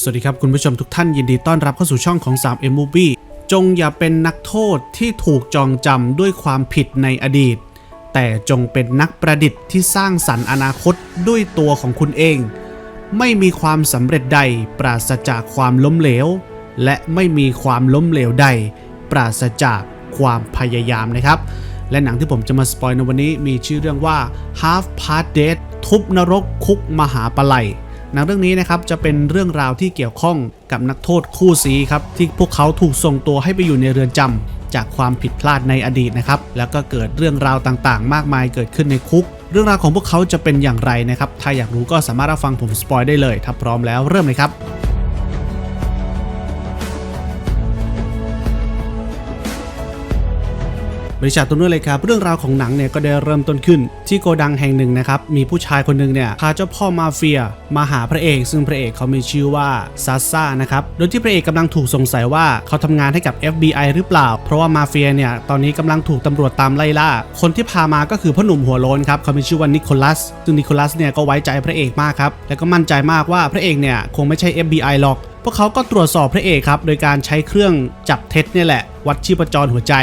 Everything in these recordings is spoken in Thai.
สวัสดีครับคุณผู้ชมทุกท่านยินดีต้อนรับเข้าสู่ช่องของ 3M Movie จงอย่าเป็นนักโทษที่ถูกจองจำด้วยความผิดในอดีต แต่จงเป็นนักประดิษฐ์ที่สร้างสรรค์อนาคตด้วยตัวของคุณเอง ไม่มีความสำเร็จใดปราศจากความล้มเหลว และไม่มีความล้มเหลวใด ปราศจากความพยายามนะครับ และหนังที่ผมจะมาสปอยในวันนี้มีชื่อเรื่องว่า Half Part Dead ทุบนรกคุกมหาปลัย หนังเรื่องนี้นะครับจะเป็นเรื่องราวที่เกี่ยวข้องกับนักโทษคู่ซีครับที่พวกเขาถูกส่งตัวให้ไปอยู่ในเรือนจำจากความผิดพลาดในอดีตนะครับแล้วก็เกิดเรื่องราวต่างๆ มากมายเกิดขึ้นในคุก เรื่องราวของพวกเขาจะเป็นอย่างไรนะครับถ้าอยากรู้ก็สามารถรับฟังผมสปอยได้เลยถ้าพร้อมแล้วเริ่มเลยครับ บริษัทต้นด้วยเลยครับ เรื่องราวของหนังเนี่ยก็ได้เริ่มต้นขึ้น ที่โกดังแห่งหนึ่งนะครับ มีผู้ชายคนหนึ่งเนี่ยพาเจ้าพ่อมาเฟีย มาหาพระเอก ซึ่งพระเอกเขามีชื่อว่าซาซ่านะครับ โดยที่พระเอกกำลังถูกสงสัยว่าเขาทำงานให้กับ FBI หรือเปล่า เพราะว่ามาเฟียเนี่ยตอนนี้กำลังถูกตำรวจตามไล่ล่า คนที่พามาก็คือพ่อหนุ่มหัวโลนครับเขามีชื่อว่านิโคลัส ซึ่งนิโคลัสเนี่ยก็ไว้ใจพระเอกมากครับ แล้วก็มั่นใจมากว่าพระเอกเนี่ยคงไม่ใช่ FBI หรอก พวกเขาก็ตรวจสอบพระเอกครับ โดยการใช้เครื่องจับเท็จนี่แหละ วัดชีพจรหัวใจ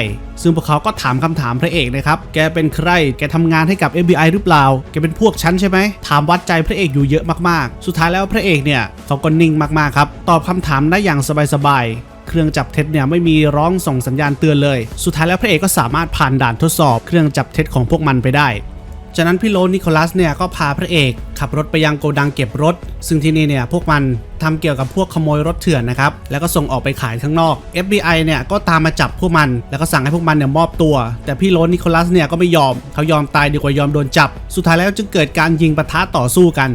ซึ่งพวกเขาก็ถามคำถามพระเอกนะครับ แกเป็นใคร แกทำงานให้กับ FBI หรือเปล่า แกเป็นพวกฉันใช่ไหม ถามวัดใจพระเอกอยู่เยอะมากๆ สุดท้ายแล้วพระเอกเนี่ยเขาก็นิ่งมากๆครับ ตอบคำถามได้อย่างสบายๆเครื่องจับเท็จเนี่ยไม่มีร้องส่งสัญญาณเตือนเลย สุดท้ายแล้วพระเอกก็สามารถผ่านด่านทดสอบเครื่องจับเท็จของพวกมันไปได้ จากนั้นพี่โรนิโคลัสเนี่ยก็พาพระเอกขับรถไปยังโกดังเก็บรถ ซึ่งที่นี่เนี่ยพวกมันทำเกี่ยวกับพวกขโมยรถเถื่อนนะครับ แล้วก็ส่งออกไปขายข้างนอก FBI เนี่ยก็ตามมาจับพวกมัน แล้วก็สั่งให้พวกมันเนี่ยมอบตัว แต่พี่โรนิโคลัสเนี่ยก็ไม่ยอม เขายอมตายดีกว่ายอมโดนจับ สุดท้ายแล้วจึงเกิดการยิงปะทะต่อสู้กัน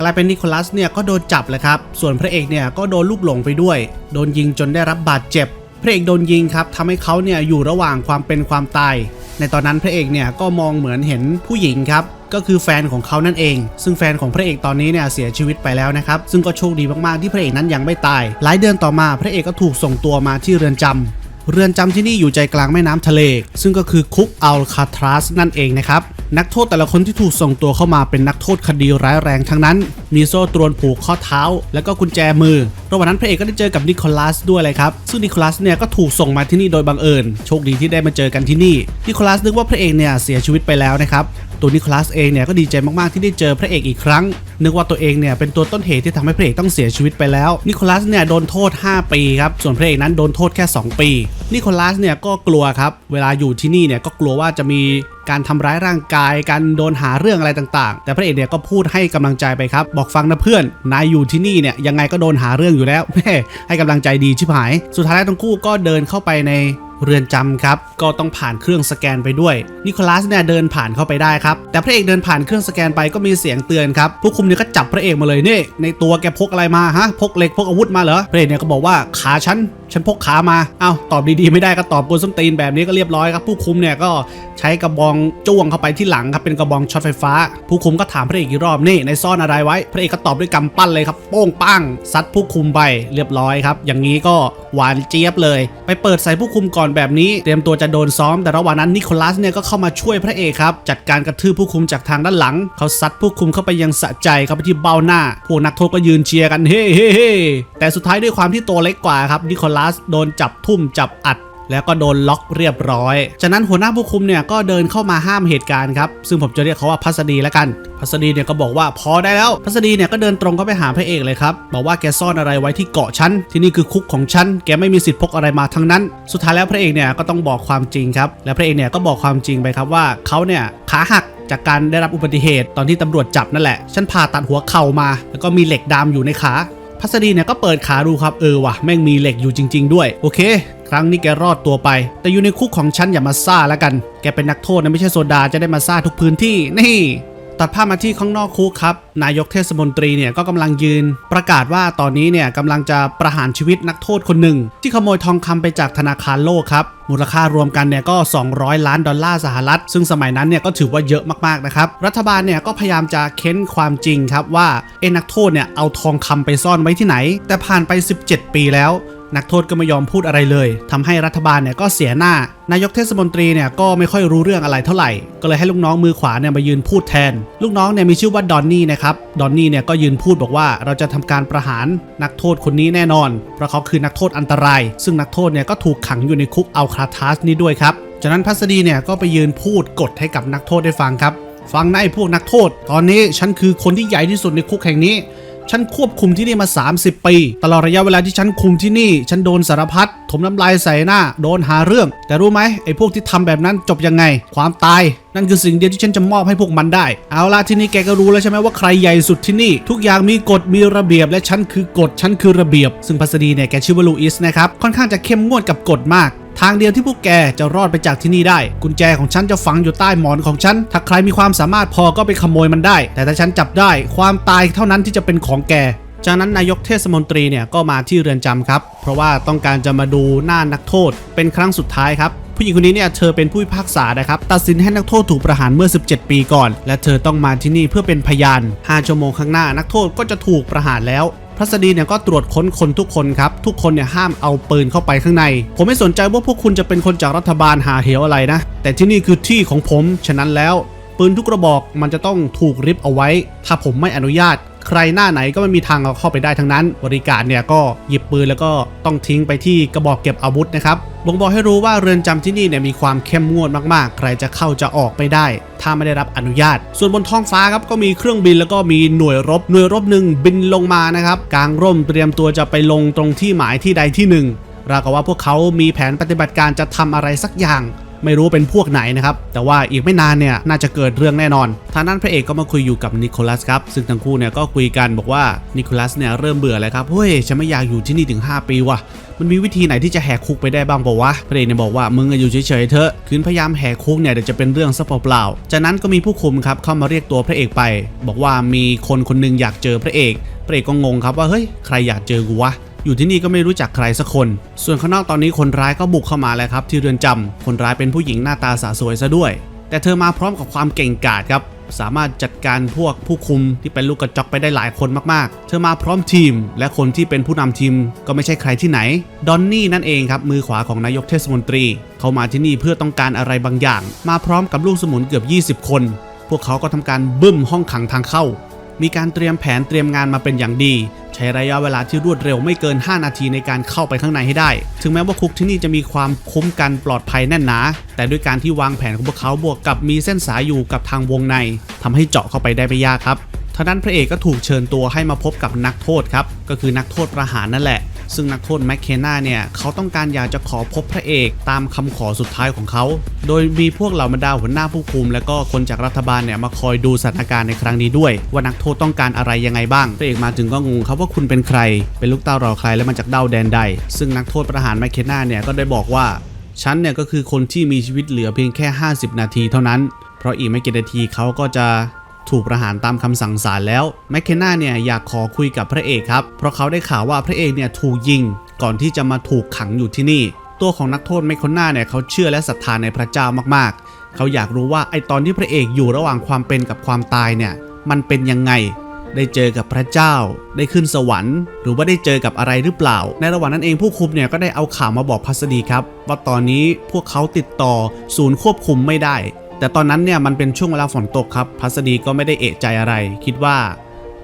กลายเป็นนิโคลัสเนี่ยก็โดนจับเลยครับ ส่วนพระเอกเนี่ยก็โดนลูกหลงไปด้วย โดนยิงจนได้รับบาดเจ็บ พระเอกโดนยิงครับทำให้เขาเนี่ยอยู่ระหว่างความเป็นความตาย ในตอนนั้นพระเอกเนี่ยก็มองเหมือนเห็นผู้หญิงครับก็คือแฟนของเขานั่นเอง ซึ่งแฟนของพระเอกตอนนี้เนี่ยเสียชีวิตไปแล้วนะครับ ซึ่งก็โชคดีมากๆที่พระเอกนั้นยังไม่ตาย หลายเดือนต่อมาพระเอกก็ถูกส่งตัวมาที่เรือนจำ เรือนจำที่นี่อยู่ใจกลางแม่น้ำทะเล ซึ่งก็คือคุกอัลคาทรัสนั่นเองนะครับ นักโทษแต่ละคนที่ถูกส่งตัวเข้ามาเป็นนักโทษคดีร้ายแรงทั้งนั้น มีโซ่ตรวนผูกข้อเท้า แล้วก็กุญแจมือ ระหว่างนั้นพระเอกก็ได้เจอกับนิโคลัสด้วยเลยครับ ซึ่งนิโคลัสเนี่ยก็ถูกส่งมาที่นี่โดยบังเอิญ โชคดีที่ได้มาเจอกันที่นี่ นิโคลัสนึกว่าพระเอกเนี่ยเสียชีวิตไปแล้วนะครับ ตัวนิโคลัสเองเนี่ยก็ดีใจมากๆที่ได้เจอพระเอกอีกครั้ง นึกว่าตัวเองเนี่ยเป็นตัวต้นเหตุที่ทำให้พระเอกต้องเสียชีวิตไปแล้ว นิโคลัสเนี่ยโดนโทษ 5 ปีครับ ส่วนพระเอกนั้นโดนโทษแค่ 2 ปี นิโคลัสเนี่ยก็กลัวครับ เวลาอยู่ที่นี่เนี่ยก็กลัวว่าจะมีการทำร้ายร่างกาย การโดนหาเรื่องอะไรต่างๆ แต่พระเอกเนี่ยก็พูดให้กำลังใจไปครับ บอกฟังนะเพื่อน นายอยู่ที่นี่เนี่ยยังไงก็โดนหาเรื่องอยู่แล้วแม่ให้กำลังใจดีชิบหาย สุดท้ายแล้วทั้งคู่ก็เดินเข้าไปใน เรือนจำครับ ก็ต้องผ่านเครื่องสแกนไปด้วย นิโคลัสเนี่ยเดินผ่านเข้าไปได้ครับ แต่พระเอกเดินผ่านเครื่องสแกนไปก็มีเสียงเตือนครับ ผู้คุมเนี่ยก็จับพระเอกมาเลยนี่ ในตัวแกพกอะไรมาฮะ พกเหล็กพกอาวุธมาเหรอ พระเอกเนี่ยก็บอกว่าขาฉัน ฉันพกขามา เอ้าตอบดีๆไม่ได้ก็ตอบกวนส้นตีนแบบนี้ก็เรียบร้อยครับ ผู้คุมเนี่ยก็ใช้กระบองจ้วงเข้าไปที่หลังครับ เป็นกระบองช็อตไฟฟ้า ผู้คุมก็ถามพระเอกอีกรอบนี่ในซ่อนอะไรไว้ พระเอกก็ตอบด้วยกำปั้นเลยครับ โป้งปังซัดผู้คุมไปเรียบร้อยครับ อย่างนี้ก็หวานเจี๊ยบเลย ไปเปิดใส่ผู้คุมก่อนแบบนี้เตรียมตัวจะโดนซ้อม แต่ระหว่างนั้นนิโคลัสเนี่ยก็เข้ามาช่วยพระเอกครับ จัดการกระทืบผู้คุมจากทางด้านหลัง เขาซัดผู้คุมเข้าไปยังสะใจเข้าไปที่เบ้าหน้า พวกนักโทษก็ยืนเชียร์กันเฮ้เฮ้เฮ้แต่สุดท้ายด้วยความที่ตัวเล็กกว่าครับนิโคลัสโดนจับทุ่มจับอัด แล้วก็โดนล็อกเรียบร้อย จากนั้นหัวหน้าผู้คุมเนี่ยก็เดินเข้ามาห้ามเหตุการณ์ครับ ซึ่งผมจะเรียกเขาว่าพัสดีแล้วกัน พัสดีเนี่ยก็บอกว่าพอได้แล้ว พัสดีเนี่ยก็เดินตรงเข้าไปหาพระเอกเลยครับ บอกว่าแกซ่อนอะไรไว้ที่เกาะฉัน ที่นี่คือคุกของฉัน แกไม่มีสิทธิ์พกอะไรมาทั้งนั้น สุดท้ายแล้วพระเอกเนี่ยก็ต้องบอกความจริงครับ และพระเอกเนี่ยก็บอกความจริงไปครับว่าเขาเนี่ยขาหักจากการได้รับอุบัติเหตุตอนที่ตำรวจจับนั่นแหละ ฉันผ่าตัดหัวเข่ามา แล้วก็มีเหล็กดามอยู่ในขาพัสดีเนี่ยก็เปิดขาดูครับเออว่ะแม่งมีเหล็กอยู่จริง ๆ ด้วย โอเค ครั้งนี้แกรอดตัวไป แต่อยู่ในคุกของฉันอย่ามาซ่าแล้วกัน แกเป็นนักโทษนะไม่ใช่โซดาจะได้มาซ่าทุกพื้นที่นี่ตัดภาพมาที่ข้างนอกคุกครับ นายกเทศมนตรีเนี่ยก็กำลังยืน ประกาศว่าตอนนี้เนี่ยกำลังจะประหารชีวิตนักโทษคนหนึ่ง ที่ขโมยทองคำไปจากธนาคารโลกครับ มูลค่ารวมกันเนี่ยก็ 200 ล้านดอลลาร์สหรัฐ ซึ่งสมัยนั้นเนี่ยก็ถือว่าเยอะมากๆนะครับ รัฐบาลเนี่ยก็พยายามจะเค้นความจริงครับว่าเอ็นักโทษเนี่ยเอาทองคำไปซ่อนไว้ที่ไหน แต่ผ่านไป 17 ปีแล้ว นักโทษก็ไม่ยอมพูดอะไรเลยทำให้รัฐบาลเนี่ยก็เสียหน้า นายกเทศมนตรีเนี่ยก็ไม่ค่อยรู้เรื่องอะไรเท่าไหร่ ก็เลยให้ลูกน้องมือขวาเนี่ยมายืนพูดแทน ลูกน้องเนี่ยมีชื่อว่าดอนนี่นะครับ ดอนนี่เนี่ยก็ยืนพูดบอกว่าเราจะทำการประหารนักโทษคนนี้แน่นอน เพราะเขาคือนักโทษอันตราย ซึ่งนักโทษเนี่ยก็ถูกขังอยู่ในคุกอัลคาทัสนี้ด้วยครับ จากนั้นพัสดีเนี่ยก็ไปยืนพูดกดให้กับนักโทษได้ฟังครับ ฟังนะไอ้พวกนักโทษ ตอนนี้ฉันคือคนที่ใหญ่ที่สุดในคุกแห่งนี้ ฉันควบคุมที่นี่มา 30 ปี ตลอดระยะเวลาที่ฉันคุมที่นี่ ฉันโดนสารพัดถมน้ำลายใส่หน้า โดนหาเรื่อง แต่รู้ไหมไอ้พวกที่ทำแบบนั้นจบยังไง ความตาย นั่นคือสิ่งเดียวที่ฉันจะมอบให้พวกมันได้ เอาล่ะที่นี่แกก็รู้แล้วใช่ไหมว่าใครใหญ่สุดที่นี่ ทุกอย่างมีกฎมีระเบียบ และฉันคือกฎฉันคือระเบียบ ซึ่งพัสดีเนี่ยแกชื่อว่าลูอิสนะครับค่อนข้างจะเข้มงวดกับกฎมาก ทางเดียวที่พวกแกจะรอดไปจากที่นี่ได้ กุญแจของฉันจะฝังอยู่ใต้หมอนของฉัน ถ้าใครมีความสามารถพอก็ไปขโมยมันได้ แต่ถ้าฉันจับได้ความตายเท่านั้นที่จะเป็นของแกจากนั้นนายกเทศมนตรีเนี่ยก็มาที่เรือนจำครับ เพราะว่าต้องการจะมาดูหน้านักโทษ เป็นครั้งสุดท้ายครับผู้หญิงคนนี้เนี่ยเธอเป็นผู้พิพากษานะครับตัดสินให้นักโทษถูกประหารเมื่อ 17 ปีก่อน และเธอต้องมาที่นี่เพื่อเป็นพยาน 5 ชั่วโมงข้างหน้านักโทษก็จะถูกประหารแล้ว พัสดีเนี่ยก็ตรวจค้นคนทุกคนครับ ทุกคนเนี่ยห้ามเอาปืนเข้าไปข้างใน ผมไม่สนใจว่าพวกคุณจะเป็นคนจากรัฐบาลหาเหวอะไรนะ แต่ที่นี่คือที่ของผม ฉะนั้นแล้ว ปืนทุกกระบอกมันจะต้องถูกริบเอาไว้ ถ้าผมไม่อนุญาต ใครหน้าไหนก็ไม่มีทางเอาเข้าไปได้ทั้งนั้น บริการเนี่ยก็หยิบปืนแล้วก็ต้องทิ้งไปที่กระบอกเก็บอาวุธนะครับบ่งบอกให้รู้ว่าเรือนจำที่นี่เนี่ยมีความเข้มงวดมากๆ ใครจะเข้าจะออกไม่ได้ ถ้าไม่ได้รับอนุญาต ส่วนบนท้องฟ้าครับก็มีเครื่องบินแล้วก็มีหน่วยรบ หน่วยรบหนึ่งบินลงมานะครับกลางร่มเตรียมตัวจะไปลงตรงที่หมายที่ใดที่หนึ่งราวกับว่าพวกเขามีแผนปฏิบัติการจะทำอะไรสักอย่าง ไม่รู้เป็นพวกไหนนะครับ แต่ว่าอีกไม่นานเนี่ยน่าจะเกิดเรื่องแน่นอนทางนั้นพระเอกก็มาคุยอยู่กับนิโคลัสครับซึ่งทั้งคู่เนี่ยก็คุยกันบอกว่านิโคลัสเนี่ยเริ่มเบื่อแล้วครับเฮ้ยฉันไม่อยากอยู่ที่นี่ถึง 5 ปีว่ะมันมีวิธีไหนที่จะแหกคุกไปได้บ้างปล่าวะพระเอกเนี่ยบอกว่ามึงอะอยู่เฉยๆเถอะคืนพยายามแหกคุกเนี่ยเดี๋ยวจะเป็นเรื่องซะเปล่าๆจากนั้นก็มีผู้คุมครับเข้ามาเรียกตัวพระเอกไป บอกว่ามีคนคนหนึงอยากเจอพระเอกพระเอกก็งงครับว่าเฮ้ยใครอยากเจอกูวะ อยู่ที่นี่ก็ไม่รู้จักใครสักคน ส่วนข้างนอกตอนนี้คนร้ายก็บุกเข้ามาแล้วครับที่เรือนจำคนร้ายเป็นผู้หญิงหน้าตาสาสวยซะด้วย แต่เธอมาพร้อมกับความเก่งกาจครับ สามารถจัดการพวกผู้คุมที่เป็นลูกกระจอกไปได้หลายคนมากๆ เธอมาพร้อมทีม และคนที่เป็นผู้นำทีมก็ไม่ใช่ใครที่ไหน ดอนนี่นั่นเองครับมือขวาของนายกเทศมนตรี เขามาที่นี่เพื่อต้องการอะไรบางอย่าง มาพร้อมกับลูกสมุนเกือบ 20 คน พวกเขาก็ทำการบึ้มห้องขังทางเข้า มีการเตรียมแผนเตรียมงานมาเป็นอย่างดี ใช้ระยะเวลาที่รวดเร็วไม่เกิน 5 นาทีในการเข้าไปข้างในให้ได้ ถึงแม้ว่าคุกที่นี่จะมีความคุ้มกันปลอดภัยแน่นหนา แต่ด้วยการที่วางแผนของพวกเขาบวกกับมีเส้นสายอยู่กับทางวงในทำให้เจาะเข้าไปได้ไม่ยากครับทานั้นพระเอกก็ถูกเชิญตัวให้มาพบกับนักโทษครับก็คือนักโทษประหารนั่นแหละ ซึ่งนักโทษแมคเคนนาเนี่ยเขาต้องการอยากจะขอพบพระเอกตามคำขอสุดท้ายของเขา โดยมีพวกเหล่าบรรดาหัวหน้าผู้คุม และก็คนจากรัฐบาลเนี่ยมาคอยดูสถานการณ์ในครั้งนี้ด้วย ว่านักโทษต้องการอะไรยังไงบ้างพระเอกมาถึงก็งงครับว่าคุณเป็นใคร เป็นลูกเต้าเราใครและมาจากเด้าแดนใด ซึ่งนักโทษประหารแมคเคนนาเนี่ยก็ได้บอกว่าฉันเนี่ยก็คือคนที่มีชีวิตเหลือเพียงแค่ 50 นาทีเท่านั้น เพราะอีกไม่กี่นาทีเขาก็จะ ถูกประหารตามคำสั่งศาลแล้วแมคเคนนาเนี่ยอยากขอคุยกับพระเอกครับ เพราะเขาได้ข่าวว่าพระเอกเนี่ยถูกยิง ก่อนที่จะมาถูกขังอยู่ที่นี่ ตัวของนักโทษแมคเคนนาเนี่ยเขาเชื่อและศรัทธาในพระเจ้ามากๆ เขาอยากรู้ว่าไอตอนที่พระเอกอยู่ระหว่างความเป็นกับความตายเนี่ยมันเป็นยังไงได้เจอกับพระเจ้า ได้ขึ้นสวรรค์ หรือว่าได้เจอกับอะไรหรือเปล่า ในระหว่างนั้นเองผู้คุมเนี่ยก็ได้เอาข่าวมาบอกพัสดีครับ ว่าตอนนี้พวกเขาติดต่อศูนย์ควบคุมไม่ได้ แต่ตอนนั้นเนี่ยมันเป็นช่วงเวลาฝนตกครับ พัสดีก็ไม่ได้เอะใจอะไร คิดว่า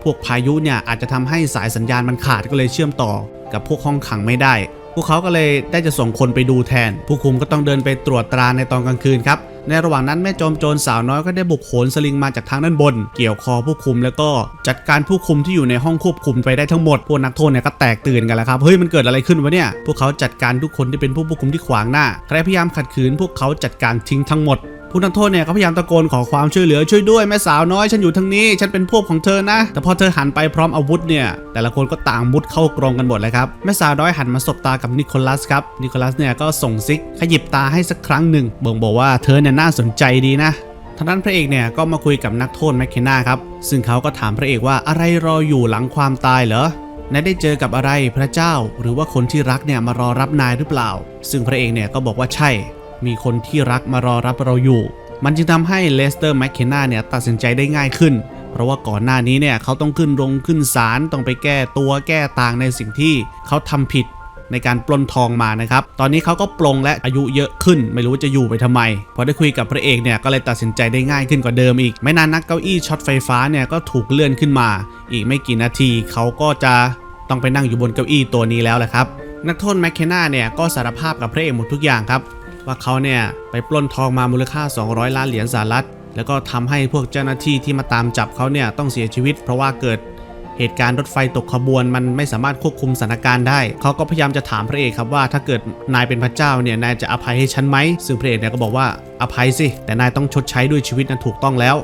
พวกพายุเนี่ยอาจจะทำให้สายสัญญาณมันขาดก็เลยเชื่อมต่อ กับพวกห้องขังไม่ได้ พวกเขาก็เลยได้จะส่งคนไปดูแทน ผู้คุมก็ต้องเดินไปตรวจตราในตอนกลางคืนครับ ในระหว่างนั้นแม่จอมโจรสาวน้อยก็ได้บุกโหนสลิงมาจากทางด้านบน เกี่ยวคอผู้คุมแล้วก็จัดการผู้คุมที่อยู่ในห้องควบคุมไปได้ทั้งหมด พวกนักโทษเนี่ยก็แตกตื่นกันแล้วครับ เฮ้ยมันเกิดอะไรขึ้นวะเนี่ย พวกเขาจัดการทุกคนที่เป็นผู้ควบคุมที่ขวางหน้า ใครพยายามขัดขืนพวกเขาจัดการทิ้งทั้งหมด ผู้นักโทษเนี่ยก็พยายามตะโกนขอความช่วยเหลือช่วยด้วยแม่สาวน้อยฉันอยู่ทางนี้ ฉันเป็นพวกของเธอนะ แต่พอเธอหันไปพร้อมอาวุธเนี่ยแต่ละคนก็ต่างมุดเข้ากรงกันหมดเลยครับแม่สาวน้อยหันมาสบตากับนิโคลัสครับนิโคลัสเนี่ยก็ส่งซิกขยิบตาให้สักครั้งหนึ่งบ่งบอกว่าเธอเนี่ยน่าสนใจดีนะทางด้านพระเอกเนี่ยก็มาคุยกับนักโทษแมคเคนนาครับซึ่งเขาก็ถามพระเอกว่าอะไรรออยู่หลังความตายเหรอนายได้เจอกับอะไรพระเจ้า หรือว่าคนที่รักเนี่ยมารอรับนายหรือเปล่า ซึ่งพระเอกเนี่ยก็บอกว่าใช่ มีคนที่รักมารอรับเราอยู่ มันจึงทำให้เลสเตอร์แมคเคนนาเนี่ยตัดสินใจได้ง่ายขึ้น เพราะว่าก่อนหน้านี้เนี่ยเขาต้องขึ้นโรงขึ้นศาลต้องไปแก้ตัวแก้ต่างในสิ่งที่เขาทำผิดในการปล้นทองมานะครับ ตอนนี้เขาก็ปลงและอายุเยอะขึ้น ไม่รู้ว่าจะอยู่ไปทำไม พอได้คุยกับพระเอกเนี่ยก็เลยตัดสินใจได้ง่ายขึ้นกว่าเดิมอีก ไม่นานนักเก้าอี้ช็อตไฟฟ้าเนี่ยก็ถูกเลื่อนขึ้นมา อีกไม่กี่นาทีเขาก็จะต้องไปนั่งอยู่บนเก้าอี้ตัวนี้แล้วแหละครับ นักโทษแมคเคนนาเนี่ยก็สารภาพกับพระเอกหมดทุกอย่างครับ ว่าเขาเนี่ยไปปล้นทองมามูลค่า 200 ล้านเหรียญสหรัฐ แล้วก็ทำให้พวกเจ้าหน้าที่ที่มาตามจับเขาเนี่ยต้องเสียชีวิต เพราะว่าเกิดเหตุการณ์รถไฟตกขบวนมันไม่สามารถควบคุมสถานการณ์ได้ เขาก็พยายามจะถามพระเอกครับว่าถ้าเกิดนายเป็นพระเจ้าเนี่ยนายจะอภัยให้ฉันไหมซึ่งพระเอกเนี่ยก็บอกว่าอภัยสิแต่นายต้องชดใช้ด้วยชีวิตนั้นถูกต้องแล้ว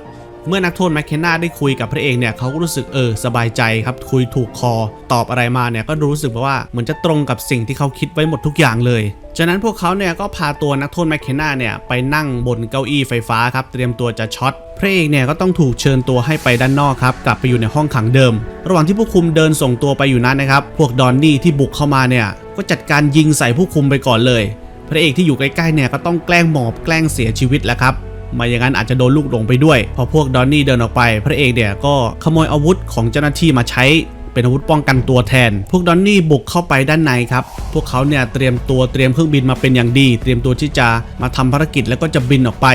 เมื่อนักโทษแมคเคนนาได้คุยกับพระเอกเนี่ยเขาก็รู้สึกเออสบายใจครับคุยถูกคอ ตอบอะไรมาเนี่ยก็รู้สึกว่าเหมือนจะตรงกับสิ่งที่เขาคิดไว้หมดทุกอย่างเลยจากนั้นพวกเขาเนี่ยก็พาตัวนักโทษแมคเคนนาเนี่ยไปนั่งบนเก้าอี้ไฟฟ้าครับเตรียมตัวจะช็อตพระเอกเนี่ยก็ต้องถูกเชิญตัวให้ไปด้านนอกครับกลับไปอยู่ในห้องขังเดิม ระหว่างที่ผู้คุมเดินส่งตัวไปอยู่นั้นนะครับพวกดอนนี่ที่บุกเข้ามาเนี่ยก็จัดการยิงใส่ผู้คุมไปก่อนเลย พระเอกที่อยู่ใกล้ๆเนี่ยก็ต้องแกล้งหมอบแกล้งเสียชีวิตแล้วครับ ไมาอย่างนั้นอาจจะโดนลูกหลงไปด้วย พอพวกดอนนี่เดินออกไป พระเอกเนี่ยก็ขโมยอาวุธของเจ้าหน้าที่มาใช้เป็นอาวุธป้องกันตัวแทน พวกดอนนี่บุกเข้าไปด้านในครับ พวกเขาเนี่ยเตรียมตัวเตรียมเครื่องบินมาเป็นอย่างดี เตรียมตัวที่จะมาทำภารกิจแล้วก็จะบินออกไป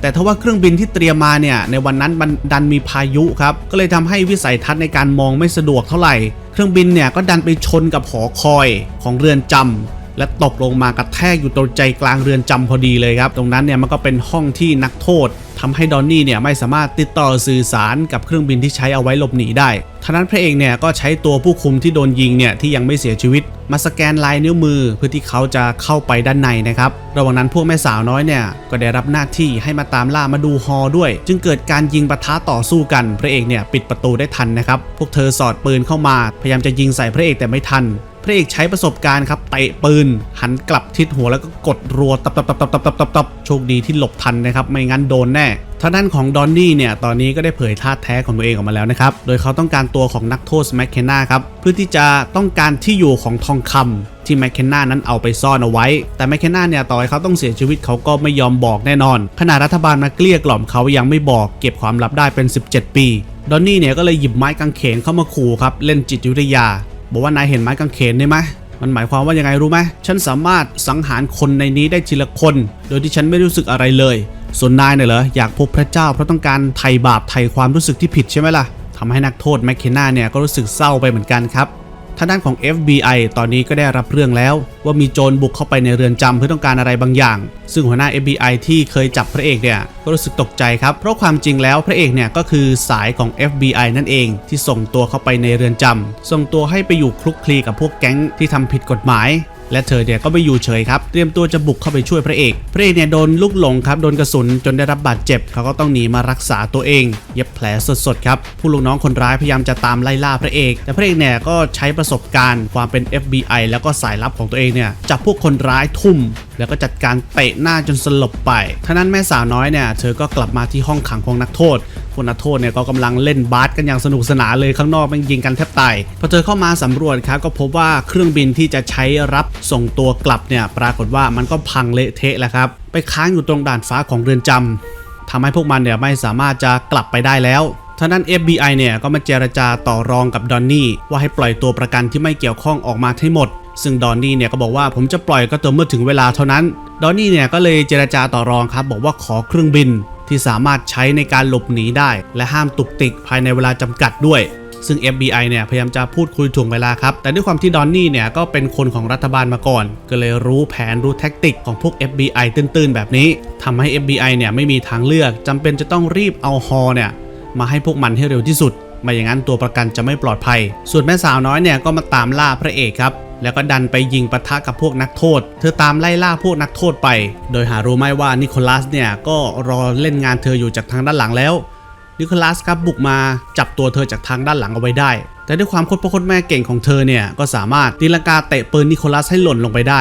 แต่ทว่าเครื่องบินที่เตรียมมาเนี่ยในวันนั้นมันดันมีพายุครับ ก็เลยทำให้วิสัยทัศน์ในการมองไม่สะดวกเท่าไหร่ เครื่องบินเนี่ยก็ดันไปชนกับหอคอยของเรือนจำ และตกลงมากระแทกอยู่ตรงใจกลางเรือนจำพอดีเลยครับ ตรงนั้นเนี่ยมันก็เป็นห้องที่นักโทษทำให้ดอนนี่เนี่ยไม่สามารถติดต่อสื่อสารกับเครื่องบินที่ใช้เอาไว้หลบหนีได้ท่านั้นพระเอกเนี่ยก็ใช้ตัวผู้คุมที่โดนยิงเนี่ยที่ยังไม่เสียชีวิต มาสแกนลายนิ้วมือเพื่อที่เขาจะเข้าไปด้านในนะครับ ระหว่างนั้นพวกแม่สาวน้อยเนี่ยก็ได้รับหน้าที่ให้มาตามล่ามาดูฮอด้วย จึงเกิดการยิงปะทะต่อสู้กัน พระเอกเนี่ยปิดประตูได้ทันนะครับ พวกเธอสอดปืนเข้ามา พยายามจะยิงใส่พระเอกแต่ไม่ทัน พระเอกใช้ประสบการณ์ครับเตะปืน หันกลับทิศหัวแล้วก็กดรัวตับตับตับตับตับตับตับตับโชคดีที่หลบทันนะครับ ไม่งั้นโดนแน่ทางด้านของดอนนี่เนี่ยตอนนี้ก็ได้เผยท่าแท้ของตัวเองออกมาแล้วนะครับ โดยเขาต้องการตัวของนักโทษแมคเคนนาครับ เพื่อที่จะต้องการที่อยู่ของทองคำที่แมคเคนนานั้นเอาไปซ่อนเอาไว้ แต่แมคเคนนาเนี่ยต่อให้เขาต้องเสียชีวิตเขาก็ไม่ยอมบอกแน่นอน ขณะรัฐบาลมาเกลี้ยกล่อมเขายังไม่บอกเก็บความลับได้เป็น 17 ปี ดอนนี่เนี่ยก็เลยหยิบไม้กางเขนเข้ามาขู่ครับเล่นจิตวิทยา บอกว่านายเห็นไม้กางเขนได้ไหมมันหมายความว่ายังไงรู้ไหมฉันสามารถสังหารคนในนี้ได้ทีละคน โดยที่ฉันไม่รู้สึกอะไรเลย ส่วนนายเนี่ยเหรออยากพบพระเจ้าเพราะต้องการไถ่บาปไถ่ความรู้สึกที่ผิดใช่ไหมล่ะทำให้นักโทษแมคเคนนาเนี่ยก็รู้สึกเศร้าไปเหมือนกันครับ ทางด้านของ FBI ตอนนี้ก็ได้รับเรื่องแล้ว ว่ามีโจรบุกเข้าไปในเรือนจำเพื่อต้องการอะไรบางอย่าง ซึ่งหัวหน้า FBI ที่เคยจับพระเอกเนี่ยก็รู้สึกตกใจครับ เพราะความจริงแล้วพระเอกเนี่ยก็คือสายของ FBI นั่นเอง ที่ส่งตัวเข้าไปในเรือนจำส่งตัวให้ไปอยู่คลุกคลีกับพวกแก๊งที่ทำผิดกฎหมาย และเธอเนี่ยก็ไม่อยู่เฉยครับ เตรียมตัวจะบุกเข้าไปช่วยพระเอก พระเอกเนี่ยโดนลูกหลงครับ โดนกระสุนจนได้รับบาดเจ็บ เขาก็ต้องหนีมารักษาตัวเอง เย็บแผลสดๆครับ ผู้ลูกน้องคนร้ายพยายามจะตามไล่ล่าพระเอก แต่พระเอกเนี่ยก็ใช้ประสบการณ์ความเป็น FBI แล้วก็สายลับของตัวเองเนี่ยจับพวกคนร้ายทุ่ม แล้วก็จัดการเตะหน้าจนสลบไปท่านั้นแม่สาวน้อยเนี่ยเธอก็กลับมาที่ห้องขังของนักโทษพวกนักโทษเนี่ยก็กำลังเล่นบาสกันอย่างสนุกสนานเลยข้างนอกมันยิงกันแทบตายพอเธอเข้ามาสำรวจครับก็พบว่าเครื่องบินที่จะใช้รับส่งตัวกลับเนี่ยปรากฏว่ามันก็พังเละเทะแล้วครับไปค้างอยู่ตรงด่านฟ้าของเรือนจำทำให้พวกมันเนี่ยไม่สามารถจะกลับไปได้แล้วท่านั้น FBI เนี่ยก็มาเจรจาต่อรองกับดอนนี่ว่าให้ปล่อยตัวประกันที่ไม่เกี่ยวข้องออกมาให้หมด ซึ่งดอนนี่เนี่ยก็บอกว่าผมจะปล่อยก็ต่อเมื่อถึงเวลาเท่านั้น ดอนนี่เนี่ยก็เลยเจรจาต่อรองครับ บอกว่าขอเครื่องบินที่สามารถใช้ในการหลบหนีได้ และห้ามตุกติกภายในเวลาจำกัดด้วย ซึ่ง FBI เนี่ยพยายามจะพูดคุยถ่วงเวลาครับ แต่ด้วยความที่ดอนนี่เนี่ยก็เป็นคนของรัฐบาลมาก่อน ก็เลยรู้แผนรู้แท็กติกของพวก FBI ตื้นๆ แบบนี้ทำให้ FBI เนี่ยไม่มีทางเลือกจำเป็นจะต้องรีบเอาฮอเนี่ยมาให้พวกมันให้เร็วที่สุดไม่อย่างนั้นตัวประกันจะไม่ปลอดภัย ส่วนแม่สาวน้อยเนี่ยก็มาตามล่าพระเอกครับ แล้วก็ดันไปยิงปะทะกับพวกนักโทษ เธอตามไล่ล่าพวกนักโทษไป โดยหารู้ไหมว่านิโคลัสเนี่ยก็รอเล่นงานเธออยู่จากทางด้านหลังแล้ว นิโคลัสครับบุกมาจับตัวเธอจากทางด้านหลังเอาไว้ได้ แต่ด้วยความโคตรพ่อโคตรแม่เก่งของเธอเนี่ยก็สามารถตีลังกาเตะปืนนิโคลัสให้หล่นลงไปได้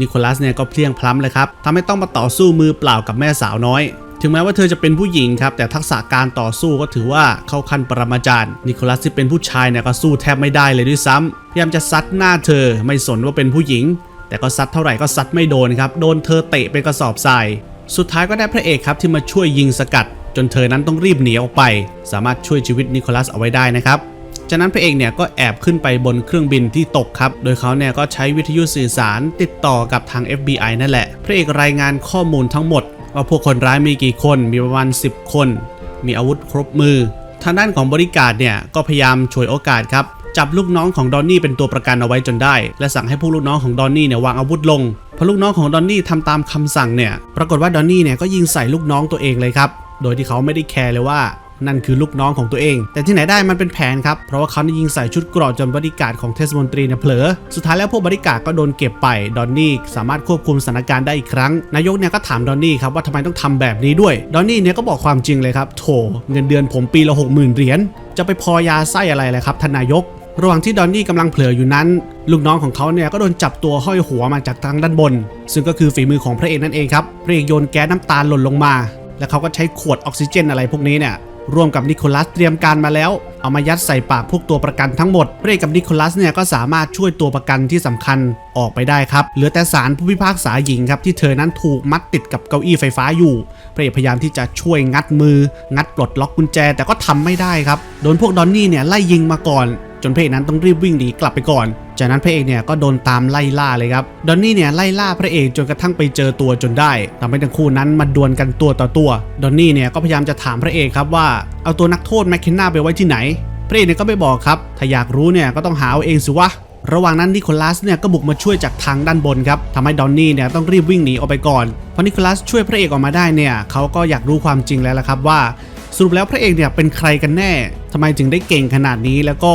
นิโคลัสเนี่ยก็เพลียงพล้ำเลยครับทำให้ต้องมาต่อสู้มือเปล่ากับแม่สาวน้อย ถึงแม้ว่าเธอจะเป็นผู้หญิงครับ แต่ทักษะการต่อสู้ก็ถือว่าเข้าขั้นปรมาจารย์ นิโคลัสที่เป็นผู้ชายเนี่ยก็สู้แทบไม่ได้เลยด้วยซ้ำพยายามจะซัดหน้าเธอไม่สนว่าเป็นผู้หญิง แต่ก็ซัดเท่าไหร่ก็ซัดไม่โดนครับ โดนเธอเตะเป็นกระสอบทราย สุดท้ายก็ได้พระเอกครับที่มาช่วยยิงสกัด จนเธอนั้นต้องรีบหนีออกไป สามารถช่วยชีวิตนิโคลัสเอาไว้ได้นะครับจากจากนั้นพระเอกเนี่ยก็แอบขึ้นไปบนเครื่องบินที่ตกครับ โดยเขาเนี่ยก็ใช้วิทยุสื่อสารติดต่อกับทาง FBI นั่นแหละ พระเอกรายงานข้อมูลทั้งหมด ว่าพวกคนร้ายมีกี่คนมีประมาณ 10 คน มีอาวุธครบมือ ทางด้านของบริการเนี่ยก็พยายามฉวยโอกาสครับจับลูกน้องของดอนนี่เป็นตัวประกันเอาไว้จนได้ และสั่งให้พวกลูกน้องของดอนนี่เนี่ยวางอาวุธลงพอลูกน้องของดอนนี่ทำตามคำสั่งเนี่ย ปรากฏว่าดอนนี่เนี่ยก็ยิงใส่ลูกน้องตัวเองเลยครับ โดยที่เขาไม่ได้แคร์เลยว่า นั่นคือลูกน้องของตัวเอง แต่ที่ไหนได้มันเป็นแผนครับ เพราะว่าเขาได้ยิงใส่ชุดเกราะจนบริการของเทศมนตรีเนี่ยเผลอ สุดท้ายแล้วพวกบริการก็โดนเก็บไป ดอนนี่สามารถควบคุมสถานการณ์ได้อีกครั้ง นายกเนี่ยก็ถามดอนนี่ครับว่าทำไมต้องทำแบบนี้ด้วย ดอนนี่เนี่ยก็บอกความจริงเลยครับ โถ เงินเดือนผมปีละ60,000เหรียญ จะไปพอยาไส้อะไรเลยครับท่านนายกระหว่างที่ดอนนี่กำลังเผลออยู่นั้น ลูกน้องของเขาเนี่ยก็โดนจับตัวห้อยหัวมาจากทางด้านบน ซึ่งก็คือฝีมือของพระเอกนั่นเองครับ พระเอกโยนแก๊สน้ำตาลหล่นลงมา แล้วเขาก็ใช้ขวดออกซิเจนอะไรพวกนี้เนี่ย ร่วมกับนิโคลัสเตรียมการมาแล้ว เอามายัดใส่ปากพวกตัวประกันทั้งหมดพระเอกกับนิโคลัสเนี่ยก็สามารถช่วยตัวประกันที่สำคัญออกไปได้ครับ เหลือแต่สารผู้พิพากษาหญิงครับที่เธอนั้นถูกมัดติดกับเก้าอี้ไฟฟ้าอยู่พระเอกพยายามที่จะช่วยงัดมือ งัดปลดล็อกกุญแจแต่ก็ทำไม่ได้ครับโดนพวกดอนนี่เนี่ยไล่ยิงมาก่อน จนพระเอกนั้นต้องรีบวิ่งหนีกลับไปก่อน จากนั้นพระเอกเนี่ยก็โดนตามไล่ล่าเลยครับ ดอนนี่เนี่ยไล่ล่าพระเอกจนกระทั่งไปเจอตัวจนได้ทำให้ทั้งคู่นั้นมาดวลกันตัวต่อตัว ดอนนี่เนี่ยก็พยายามจะถามพระเอกครับว่าเอาตัวนักโทษแมคเคนนาไปไว้ที่ไหน พระเอกเนี่ยก็ไม่บอกครับ ถ้าอยากรู้เนี่ยก็ต้องหาเอาเองสิวะระหว่างนั้นนิโคลัสเนี่ยก็บุกมาช่วยจากทางด้านบนครับทำให้ดอนนี่เนี่ยต้องรีบวิ่งหนีออกไปก่อนพอนิโคลัสช่วยพระเอกออกมาได้เนี่ยเขาก็อยากรู้ความจริงแล้วละครับว่าสรุปแล้วพระเอกเนี่ยเป็นใครกันแน่ทำไมถึงได้เก่งขนาดนี้แล้วก็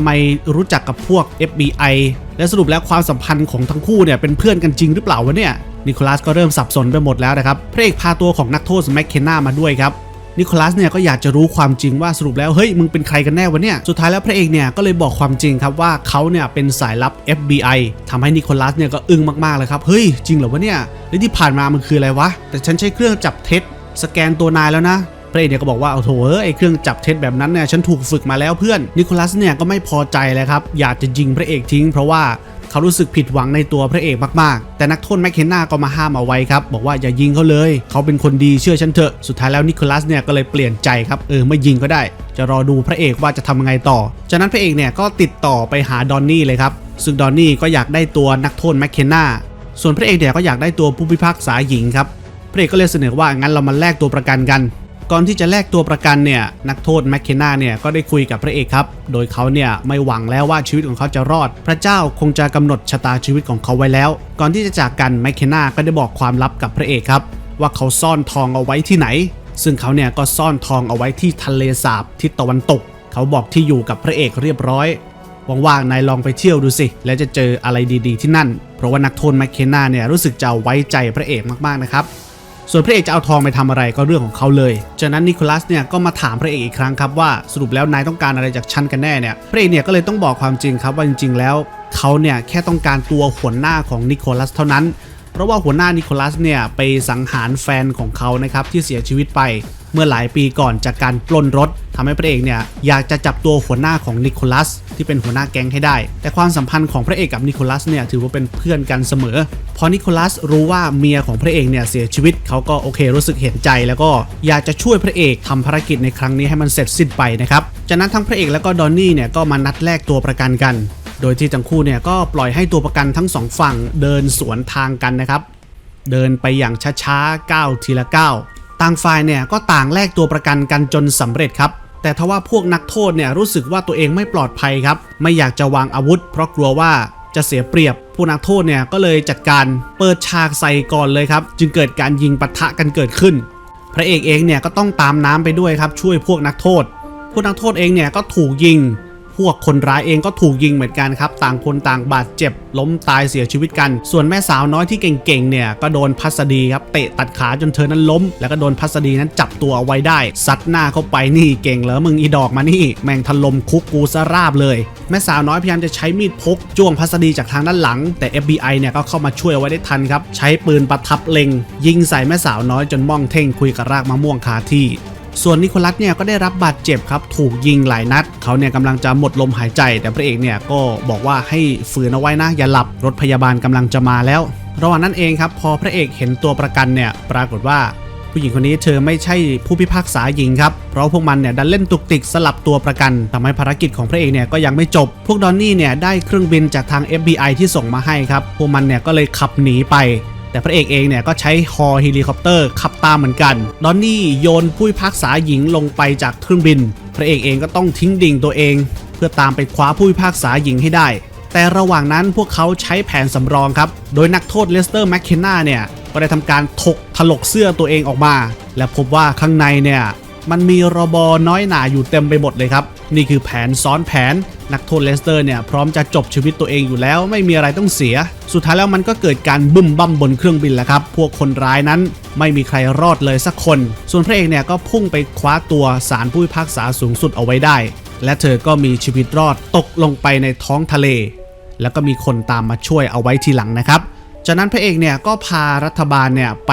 ทำไมรู้จักกับพวก FBI และสรุปแล้วความสัมพันธ์ของทั้งคู่เนี่ยเป็นเพื่อนกันจริงหรือเปล่าวะเนี่ยนิโคลัสก็เริ่มสับสนไปหมดแล้วนะครับพระเอกพาตัวของนักโทษแมคเคนนามาด้วยครับนิโคลัสเนี่ยก็อยากจะรู้ความจริงว่าสรุปแล้วเฮ้ยมึงเป็นใครกันแน่วะเนี่ยสุดท้ายแล้วพระเอกเนี่ยก็เลยบอกความจริงครับว่าเขาเนี่ยเป็นสายลับ FBI ทำให้นิโคลัสเนี่ยก็อึ้งมากๆเลยครับเฮ้ยจริงเหรอวะเนี่ยแล้วที่ผ่านมามันคืออะไรวะแต่ฉันใช้เครื่องจับเท็จสแกนตัวนายแล้วนะ พระเอกเนี่ยก็บอกว่าเอาโถเอ้ยไอ้เครื่องจับเท็จแบบนั้นเนี่ยฉันถูกฝึกมาแล้วเพื่อนนิโคลัสเนี่ยก็ไม่พอใจเลยครับอยากจะยิงพระเอกทิ้ง เพราะว่าเขารู้สึกผิดหวังในตัวพระเอกมากๆ แต่นักโทษแมคเคนนาก็มาห้ามเอาไว้ครับ บอกว่าอย่ายิงเขาเลย เขาเป็นคนดีเชื่อฉันเถอะ สุดท้ายแล้วนิโคลัสเนี่ยก็เลยเปลี่ยนใจครับ เออไม่ยิงก็ได้ จะรอดูพระเอกว่าจะทำยังไงต่อ จากนั้นพระเอกเนี่ยก็ติดต่อไปหาดอนนี่เลยครับ ซึ่งดอนนี่ก็อยากได้ตัวนักโทษแมคเคนนาส่วนพระเอกเนี่ยก็อยากได้ตัวผู้พิพากษาหญิงครับ พระเอกก็เลยเสนอว่างั้นเรามาแลกตัวประกันกัน ก่อนที่จะแลกตัวประกันเนี่ยนักโทษแมคเคนนาเนี่ยก็ได้คุยกับพระเอกครับ โดยเขาเนี่ยไม่หวังแล้วว่าชีวิตของเขาจะรอด พระเจ้าคงจะกำหนดชะตาชีวิตของเขาไว้แล้ว ก่อนที่จะจากกันแมคเคนนาก็ได้บอกความลับกับพระเอกครับ ว่าเขาซ่อนทองเอาไว้ที่ไหน ซึ่งเขาเนี่ยก็ซ่อนทองเอาไว้ที่ทะเลสาบทิศตะวันตก เขาบอกที่อยู่กับพระเอกเรียบร้อยว่างๆนายลองไปเที่ยวดูสิ แล้วจะเจออะไรดีๆที่นั่น เพราะว่านักโทษแมคเคนนาเนี่ยรู้สึกจะไว้ใจพระเอกมากๆนะครับ ส่วนพระเอกจะเอาทองไปทำอะไรก็เรื่องของเขาเลย จากนั้นนิโคลัสเนี่ยก็มาถามพระเอกอีกครั้งครับว่าสรุปแล้วนายต้องการอะไรจากฉันกันแน่เนี่ย พระเอกเนี่ยก็เลยต้องบอกความจริงครับว่าจริง ๆ แล้วเขาเนี่ยแค่ต้องการตัวหัวหน้าของนิโคลัสเท่านั้น เพราะว่าหัวหน้านิโคลัสเนี่ยไปสังหารแฟนของเขานะครับที่เสียชีวิตไป เมื่อหลายปีก่อนจากการปล้นรถทำให้พระเอกเนี่ยอยากจะจับตัวหัวหน้าของนิโคลัสที่เป็นหัวหน้าแก๊งให้ได้ แต่ความสัมพันธ์ของพระเอกกับนิโคลัสเนี่ยถือว่าเป็นเพื่อนกันเสมอ พอนิโคลัสรู้ว่าเมียของพระเอกเนี่ยเสียชีวิตเขาก็โอเครู้สึกเห็นใจแล้วก็อยากจะช่วยพระเอกทำภารกิจในครั้งนี้ให้มันเสร็จสิ้นไปนะครับ จากนั้นทั้งพระเอกแล้วก็ดอนนี่เนี่ยก็มานัดแลกตัวประกันกัน โดยที่ทั้งคู่เนี่ยก็ปล่อยให้ตัวประกันทั้งสองฝั่งเดินสวนทางกันนะครับ เดินไปอย่างช้าๆก้าวทีละก้าว ต่างฝ่ายเนี่ยก็ต่างแลกตัวประกันกันจนสำเร็จครับ แต่ทว่าพวกนักโทษเนี่ยรู้สึกว่าตัวเองไม่ปลอดภัยครับ ไม่อยากจะวางอาวุธ เพราะกลัวว่าจะเสียเปรียบผู้นักโทษเนี่ยก็เลยจัดการเปิดฉากใส่ก่อนเลยครับ จึงเกิดการยิงปะทะกันเกิดขึ้น พระเอกเองเนี่ยก็ต้องตามน้ำไปด้วยครับช่วยพวกนักโทษพวกนักโทษเองเนี่ยก็ถูกยิง พวกคนร้ายเองก็ถูกยิงเหมือนกันครับ ต่างคนต่างบาดเจ็บ ล้มตายเสียชีวิตกัน ส่วนแม่สาวน้อยที่เก่งๆเนี่ยก็โดนพัสดีครับเตะตัดขาจนเธอนั้นล้ม แล้วก็โดนพัสดีนั้นจับตัวเอาไว้ได้ซัดหน้าเข้าไปนี่เก่งเหรอมึงอีดอกมานี่ แม่งถล่มคุกกูซะราบเลย แม่สาวน้อยพยายามจะใช้มีดพกจ้วงพัสดีจากทางด้านหลัง แต่ FBI เนี่ยก็เข้ามาช่วยเอาไว้ได้ทันครับใช้ปืนประทับเล็ง ยิงใส่แม่สาวน้อยจนม่องเท่งคุยกับรากมะม่วงคาที่ ส่วนนิโคลัสเนี่ยก็ได้รับบาดเจ็บครับถูกยิงหลายนัด เขาเนี่ยกำลังจะหมดลมหายใจ แต่พระเอกเนี่ยก็บอกว่าให้ฝืนเอาไว้นะอย่าหลับรถพยาบาลกำลังจะมาแล้ว ระหว่างนั้นเองครับพอพระเอกเห็นตัวประกันเนี่ยปรากฏว่าผู้หญิงคนนี้เธอไม่ใช่ผู้พิพากษาหญิงครับ เพราะพวกมันเนี่ยดันเล่นตุกติกสลับตัวประกันทำให้ภารกิจของพระเอกเนี่ยก็ยังไม่จบ พวกดอนนี่เนี่ยได้เครื่องบินจากทาง FBI ที่ส่งมาให้ครับ พวกมันเนี่ยก็เลยขับหนีไป แต่พระเอกเองเนี่ยก็ใช้ฮอเฮลิคอปเตอร์ขับตามเหมือนกันดอนนี่โยนผู้พิพากษาหญิงลงไปจากเครื่องบิน พระเอกเองก็ต้องทิ้งดิ่งตัวเอง เพื่อตามไปคว้าผู้พิพากษาหญิงให้ได้ แต่ระหว่างนั้นพวกเขาใช้แผนสำรองครับ โดยนักโทษเลสเตอร์แมคเคนนาเนี่ยก็ได้ทำการถกถลกเสื้อตัวเองออกมา และพบว่าข้างในเนี่ยมันมีรบอน้อยหนาอยู่เต็มไปหมดเลยครับ นี่คือแผนซ้อนแผน นักโทษเลสเตอร์เนี่ยพร้อมจะจบชีวิตตัวเองอยู่แล้วไม่มีอะไรต้องเสีย สุดท้ายแล้วมันก็เกิดการบึ้มบั้มบนเครื่องบินแหละครับ พวกคนร้ายนั้นไม่มีใครรอดเลยสักคน ส่วนพระเอกเนี่ยก็พุ่งไปคว้าตัวสารผู้พิพากษาสูงสุดเอาไว้ได้ และเธอก็มีชีวิตรอดตกลงไปในท้องทะเล แล้วก็มีคนตามมาช่วยเอาไว้ทีหลังนะครับ จากนั้นพระเอกเนี่ยก็พารัฐบาลเนี่ยไป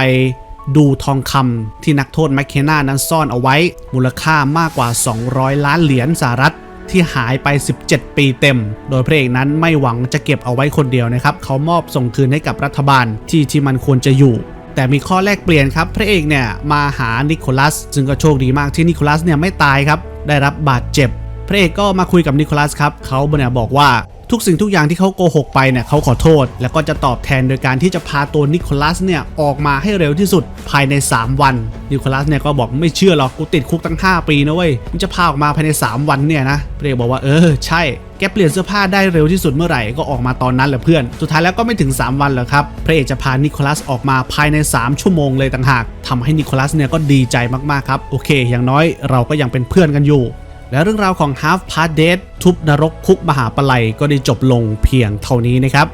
ดูทองคำที่นักโทษแมคเคนนานั้นซ่อนเอาไว้ มูลค่ามากกว่า 200 ล้านเหรียญสหรัฐ ที่หายไป 17 ปีเต็ม โดยพระเอกนั้นไม่หวังจะเก็บเอาไว้คนเดียวนะครับ เขามอบส่งคืนให้กับรัฐบาลที่ที่มันควรจะอยู่ แต่มีข้อแลกเปลี่ยนครับ พระเอกเนี่ยมาหานิโคลัสซึ่งก็โชคดีมากที่นิโคลัสเนี่ยไม่ตายครับ ได้รับบาดเจ็บ พระเอกก็มาคุยกับนิโคลัสครับ เขาเนี่ยบอกว่า ทุกสิ่งทุกอย่างที่เขาโกหกไปเนี่ยเขาขอโทษ แล้วก็จะตอบแทนโดยการที่จะพาตัวนิโคลัสเนี่ยออกมาให้เร็วที่สุดภายใน 3 วัน นิโคลัสเนี่ยก็บอกไม่เชื่อหรอกกูติดคุกตั้ง 5 ปีนะเว้ยมึงจะพาออกมาภายใน 3 วันเนี่ยนะพระเอกบอกว่าเออใช่แกเปลี่ยนเสื้อผ้าได้เร็วที่สุดเมื่อไหร่ก็ออกมาตอนนั้นแหละเพื่อน สุดท้ายแล้วก็ไม่ถึง 3 วันหรอกครับ พระเอกจะพานิโคลัสออกมาภายใน 3 ชั่วโมงเลยต่างหากทำให้นิโคลัสเนี่ยก็ดีใจมากๆครับ โอเค อย่างน้อยเราก็ยังเป็นเพื่อนกันอยู่ และเรื่องราวของ Half Past Dead ทุบนรกคุกมหาปลัยก็ได้จบลงเพียงเท่านี้นะครับ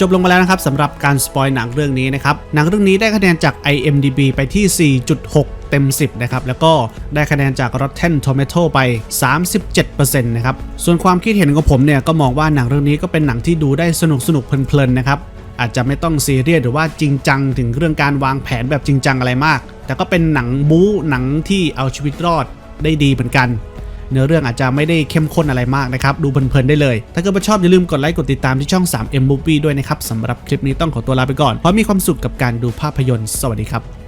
จบลงมาแล้วนะครับสำหรับการสปอยหนังเรื่องนี้นะครับ หนังเรื่องนี้ได้คะแนนจาก IMDB ไปที่ 4.6 เต็ม 10 นะครับ แล้วก็ได้คะแนนจาก Rotten Tomato ไป 37%นะครับ ส่วนความคิดเห็นของผมเนี่ย ก็มองว่าหนังเรื่องนี้ก็เป็นหนังที่ดูได้สนุกสนุกเพลินๆนะครับ อาจจะไม่ต้องซีเรียสหรือว่าจริงจังถึงเรื่องการวางแผนแบบจริงจังอะไรมาก แต่ก็เป็นหนังบู๊หนังที่เอาชีวิตรอดได้ดีเหมือนกัน เนื้อเรื่องอาจจะไม่ได้เข้มข้นอะไรมากนะครับ ดูเพลินๆได้เลย ถ้าเกิดว่าชอบอย่าลืมกดไลค์กดติดตามที่ช่อง 3M Movie ด้วยนะครับสำหรับคลิปนี้ต้องขอตัวลาไปก่อนเพราะมีความสุขกับการดูภาพยนตร์ สวัสดีครับ